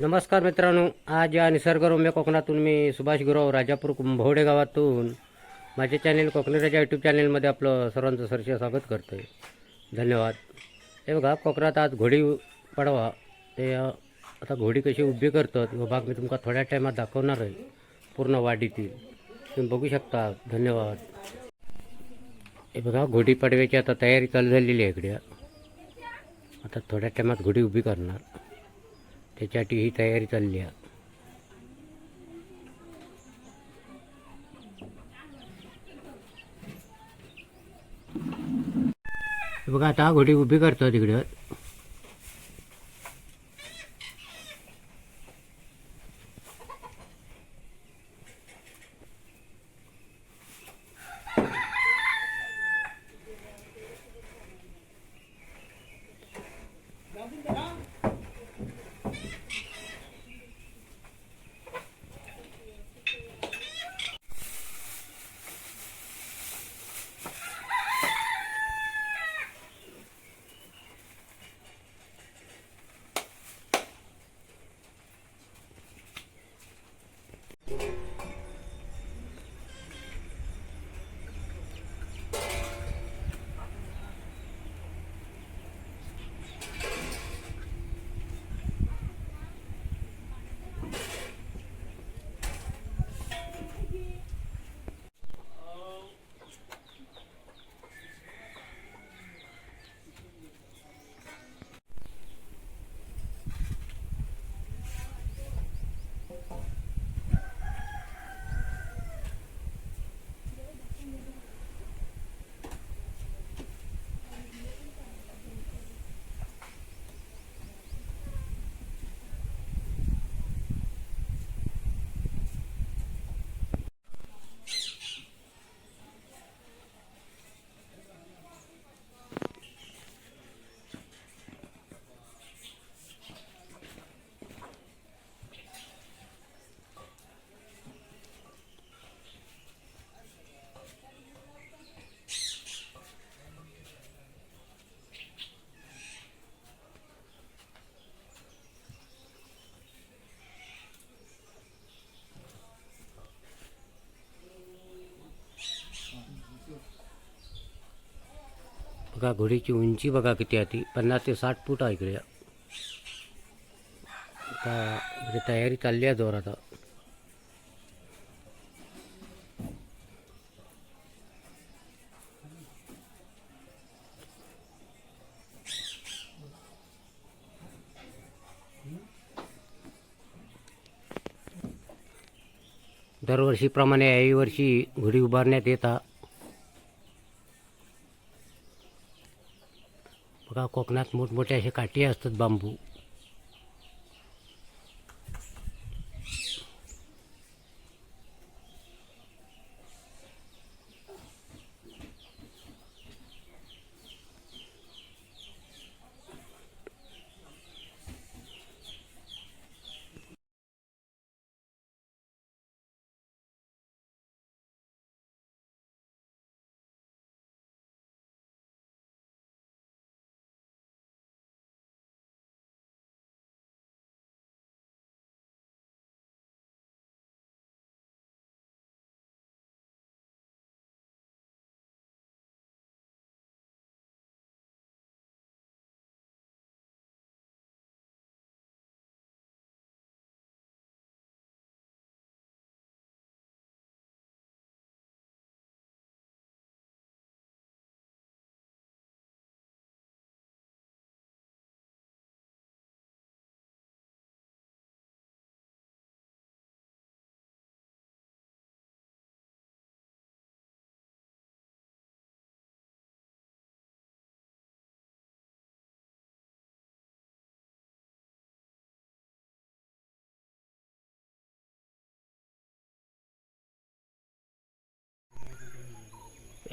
नमस्कार मित्रांनो आज या निसर्गरम्य कोकणातून मी सुभाष गुरव राजापूर कुंभवडे गावातून माझे चॅनेल कोकणी राजा यूट्यूब चॅनेलमध्ये आपलं सर्वांचं सरसे स्वागत करतो आहे धन्यवाद. हे बघा कोकणात आज घोडी पडवा. ते आता घोडी कशी उभी करतात व भाग मी तुमका थोड्या टायमात दाखवणार आहे पूर्ण वाढीतील. तुम्ही बघू शकता. धन्यवाद. हे बघा घोडी पाडव्याची आता तयारी चालू झालेली आहे इकडे. आता थोड्या टायमात घोडी उभी करणार. त्याच्यासाठी ही तयारी चालली आहे. बघा आता घोडी उभी करतो तिकडं. बघा घोडीची उंची बघा किती आहे ती. पन्नास ते साठ फूट आहे इकडे. आता इकडे तयारी चालली आहे जोरात. दरवर्षीप्रमाणे याही वर्षी घोडी उभारण्यात येतात बघा कोकणात मोठमोठे असे काठी असतात बांबू.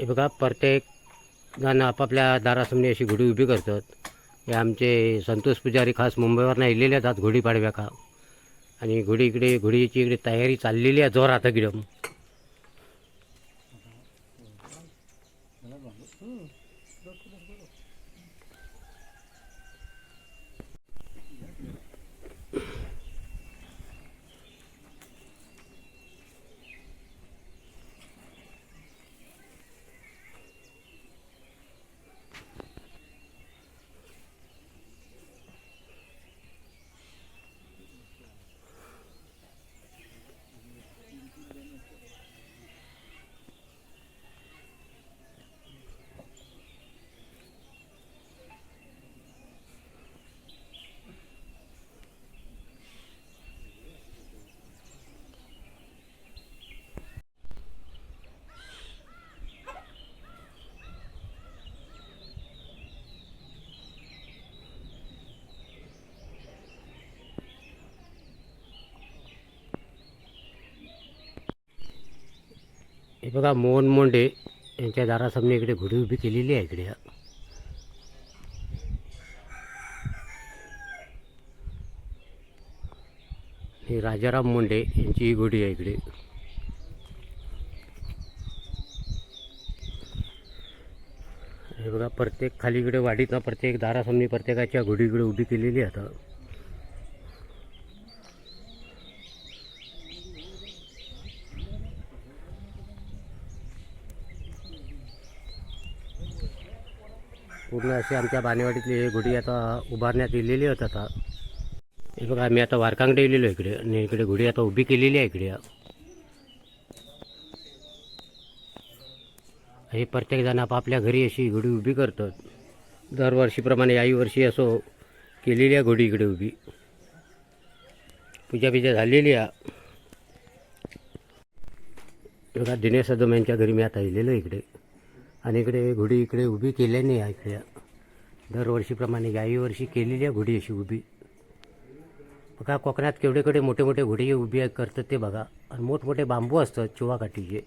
हे बघा प्रत्येक जण आपापल्या दारासमोर अशी घोडी उभी करतात. हे आमचे संतोष पुजारी खास मुंबईवरनं येलेले आहेत घोडी पाडव्या का आणि घोडी इकडे घोडीची इकडे तयारी चाललेली आहे जोरात एकदम. हे बघा मोहन मोंडे यांच्या दारासमने इकडे घोडी उभी केलेली आहे इकडे. हे राजाराम मोंडे यांची ही घोडी आहे इकडे. हे बघा प्रत्येक खाली इकडे वाडीत ना प्रत्येक दारासमनी प्रत्येकाच्या घोडी इकडे उभी केलेली आहे आता. पूर्ण अशी आमच्या बाणेवाडीतली हे घोडी आता उभारण्यात येलेली होत आता. हे बघा आम्ही आता वारकांगडे गेलेलो इकडे. आणि इकडे घोडी आता उभी केलेली आहे इकडे. हे प्रत्येकजण आपापल्या घरी अशी घोडी उभी करतात. दरवर्षीप्रमाणे याही वर्षी असो केलेली आहे घोडी इकडे उभी. पूजा बिजा झालेली आहे. बघा दिनेश सदम यांच्या घरी मी आता येलेलो इकडे. आणि इकडे घोडी इकडे उभी केल्याने आहे इकडे. दरवर्षीप्रमाणे याही वर्षी केलेली आहे घोडी अशी उभी. बघा कोकणात केवढेकडे मोठे मोठे घोडी उभी करतात ते बघा. आणि मोठमोठे बांबू असतात चुवाकाठीचे.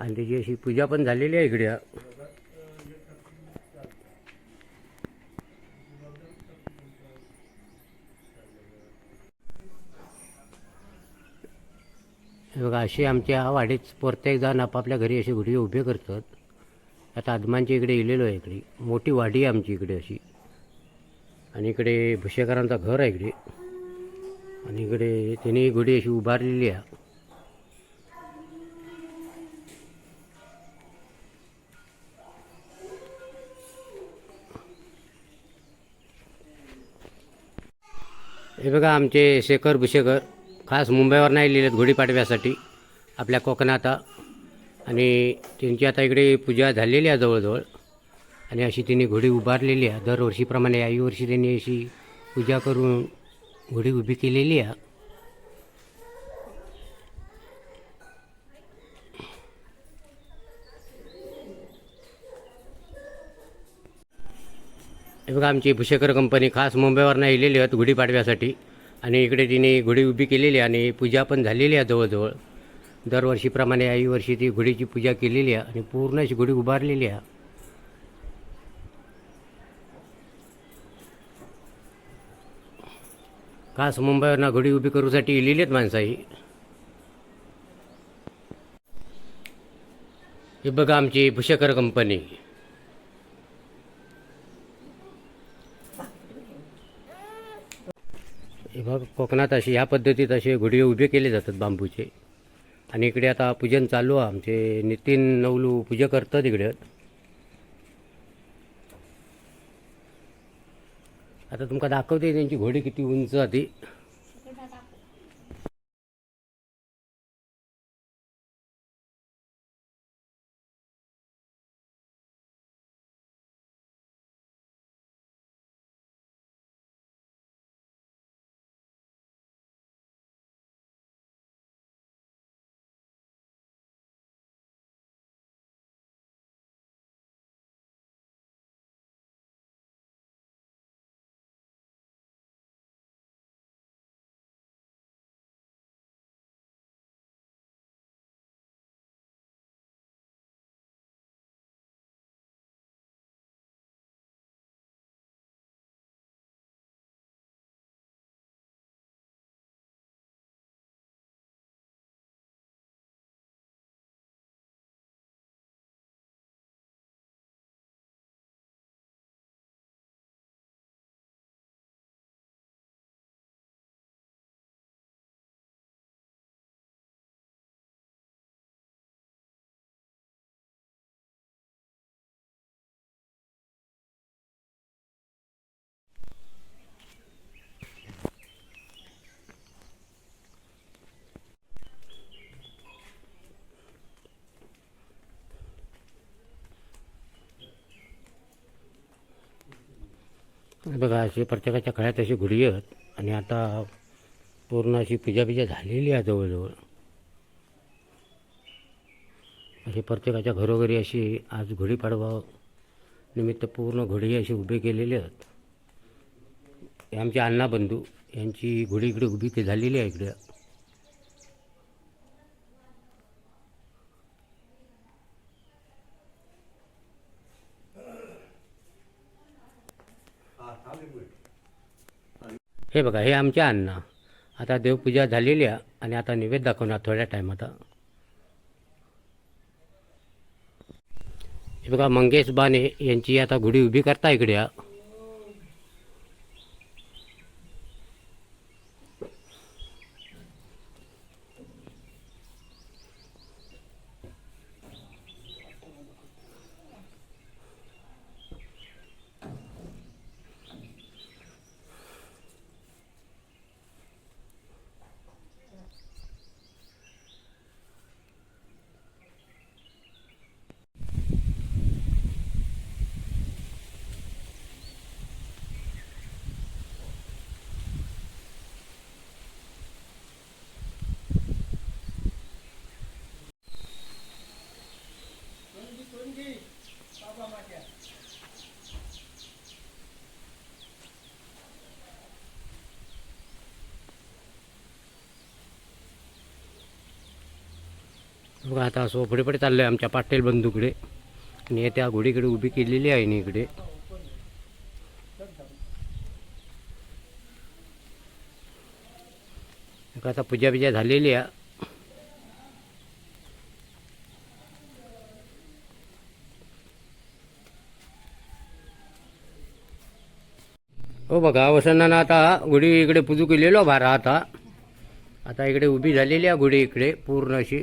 आणि त्याची अशी पूजा पण झालेली आहे इकडे. बघा अशी आमच्या वाडीत प्रत्येक जण आपापल्या घरी अशी घोडी उभे करतात. आता आदमांच्या इकडे येलेलो आहे इकडे. मोठी वाडी आहे आमची इकडे अशी. आणि इकडे भुसेकरांचा घर आहे इकडे. आणि इकडे त्यांनी ही अशी उभारलेली आहे. हे बघा आमचे शेखर भुशेकर खास मुंबईवर नाही लिहिलेत गुढीपाडव्यासाठी आपल्या कोकणात. आणि त्यांची आता इकडे पूजा झालेली आहे जवळजवळ. आणि अशी त्यांनी घोडी उभारलेली आहे. दरवर्षीप्रमाणे याही वर्षी त्यांनी अशी पूजा करून घोडी उभी केलेली आहे. हे बघा आमची भुशेकर कंपनी खास मुंबईवरनं येलेली आहेत गुढीपाडव्यासाठी. आणि इकडे तिने घोडी उभी केलेली आहे आणि पूजा पण झालेली आहे जवळजवळ. दरवर्षीप्रमाणे याही वर्षी ती घोडीची पूजा केलेली आहे आणि पूर्ण अशी गुढी उभारलेली आहे. खास मुंबईवरनं घोडी उभी करूसाठी इलेली आहेत माणसं ही हे बघा आमची भुषकर कंपनी. बघ कोकणात अशी ह्या पद्धतीत असे घोडे उभे केले जातात बांबूचे. आणि इकडे आता पूजन चालू आहे. आमचे नितीन नवलू पूजा करतात इकडे. आता तुमका दाखवते त्यांची घोडी किती उंच आहे बघा अशी प्रत्येकाच्या खळ्यात अशी घोडी आहेत आणि आता पूर्ण अशी पिजा पिजा झालेली आहे जवळजवळ. अशी प्रत्येकाच्या घरोघरी अशी आज गुढीपाडवा निमित्त पूर्ण घोडी अशी उभी केलेली आहेत. हे आमचे अण्णा बंधू यांची घोडी इकडे उभी झालेली आहे इकडे. हे बघा हे आमच्या अन्न आता देवपूजा झालेली आहे आणि आता निवेद दाखवणार थोड्या टाईम आता. हे बघा मंगेश बाने यांची आता गुढी उभी करता इकडे बघा आता असं पुढे चाललं आहे आमच्या पाटील बंधूकडे. आणि त्या घोडीकडे उभी केलेली आहे नी इकडे. आता पूजा बिजा झालेली आहे. हो बघा वसंतानं आता गुढी इकडे पूजू केलेलो भारा आता. आता इकडे उभी झालेली आहे गुढी इकडे पूर्ण अशी.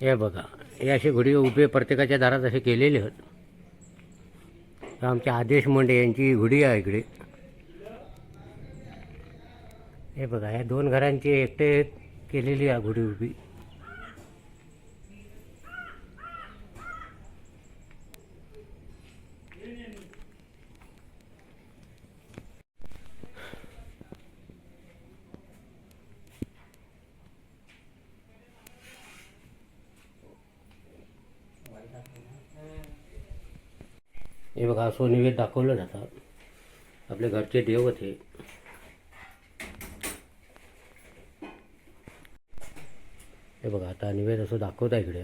हे बघा हे असे घोडी उभे प्रत्येकाच्या दारात असे केलेले आहेत. आमचे आदेश मुंडे यांची घोडी आहे इकडे. हे बघा ह्या दोन घरांची एकटे केलेली आहे घोडी उभी. स्वनिवेद दाखवलं जातं. आपले घरचे देव हे हे बघा आता निवेद असं दाखवत आहे इकडे.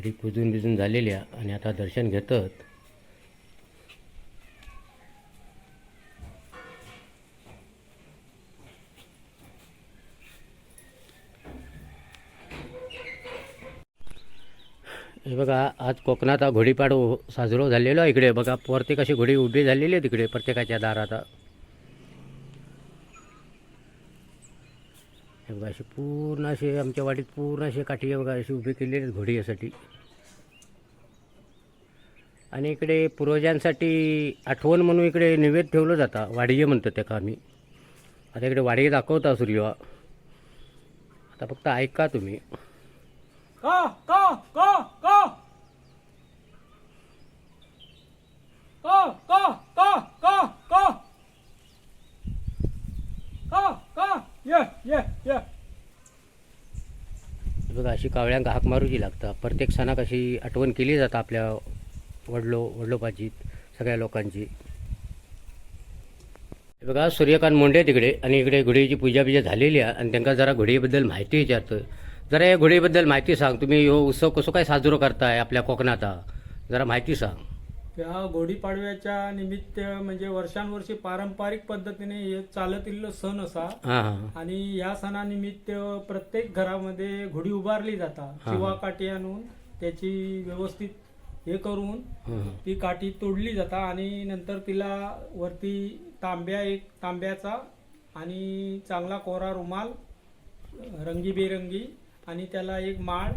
घरी पूजून बिजून झालेली आहे आणि आता दर्शन घेतात. हे बघा आज कोकणात घोडीपाडू साजरो झालेलो आहे इकडे. बघा प्रत्येक अशी घोडी उभी झालेली आहे तिकडे प्रत्येकाच्या दारात. बघा असे पूर्ण असे आमच्या वाटीत पूर्ण असे काठी बघा असे उभे केलेले आहेत घोडे यासाठी आणि इकडे पूर्वजांसाठी आठवण म्हणून इकडे निवेद ठेवलं जातं वाडिये म्हणतात त्या आम्ही. आता इकडे वाडिये दाखवता सूर्य आता फक्त ऐका तुम्ही. का का का? का का? अशी कावळ्यांक हाक मारूची लागता प्रत्येक सणाक अशी आठवण केली जाता आपल्या वडलो वडलोपाची सगळ्या लोकांची. बघा सूर्यकांत मोंडे तिकडे आणि इकडे घोडीची पूजा बिजा झालेली आहे आणि त्यांना जरा घोडीबद्दल माहिती विचारतं जरा या घोडीबद्दल माहिती सांग. तुम्ही हो उत्सव कसो काय साजरो करताय आपल्या कोकणात जरा माहिती सांग. त्या गुढीपाडव्याच्या निमित्त म्हणजे वर्षानुवर्षी पारंपरिक पद्धतीने हे चालत इल्लो सण असा आणि या सणानिमित्त प्रत्येक घरामध्ये घोडी उभारली जाता. शिवा काठी आणून त्याची व्यवस्थित हे करून. ती काठी तोडली जाता आणि नंतर तिला वरती तांब्या एक तांब्याचा आणि चांगला कोरा रुमाल रंगीबेरंगी आणि त्याला एक माळ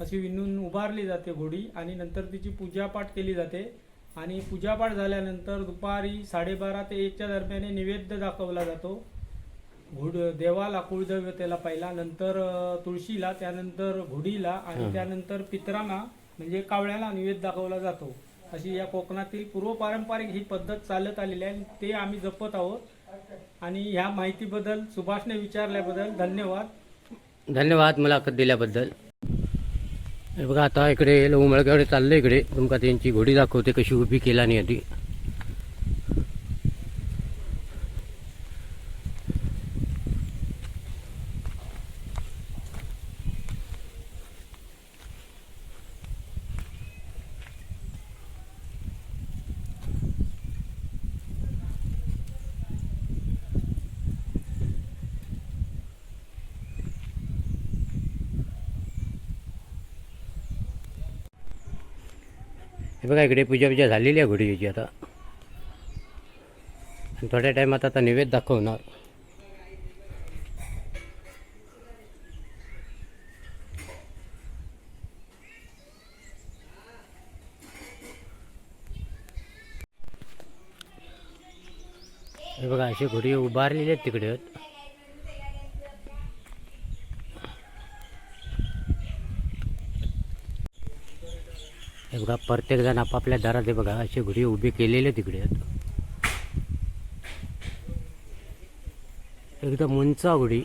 अशी विणून उभारली जाते घोडी आणि नंतर तिची पूजापाठ केली जाते आणि पूजापाठ झाल्यानंतर दुपारी साडेबारा ते एकच्या दरम्यान नैवेद्य दाखवला जातो. घोड देवाला कुळदैवतेला पहिला नंतर तुळशीला त्यानंतर घोडीला आणि. त्यानंतर पितरांना म्हणजे कावळ्याला नैवेद्य दाखवला जातो. अशी या कोकणातील पूर्व पारंपरिक ही पद्धत चालत आलेली आहे आणि ते आम्ही जपत आहोत. आणि ह्या माहितीबद्दल सुभाषने विचारल्याबद्दल धन्यवाद. धन्यवाद मुलाखत दिल्याबद्दल. बघा आता इकडे उमळगावडे चाललं इकडे. तुमका त्यांची घोडी दाखवते कशी उभी केला नाही आधी. हे बघा इकडे पूजा पूजा झालेली आहे घोडीची आता. आणि थोड्या टायमात आता नैवेद्य दाखवणार. हे बघा अशी घोडी उभारलेली आहेत तिकडे. हे बघा प्रत्येक जण आपापल्या दारात आहे बघा असे घोडी उभी केलेले तिकडे आहेत. एकदम उंच घुडी.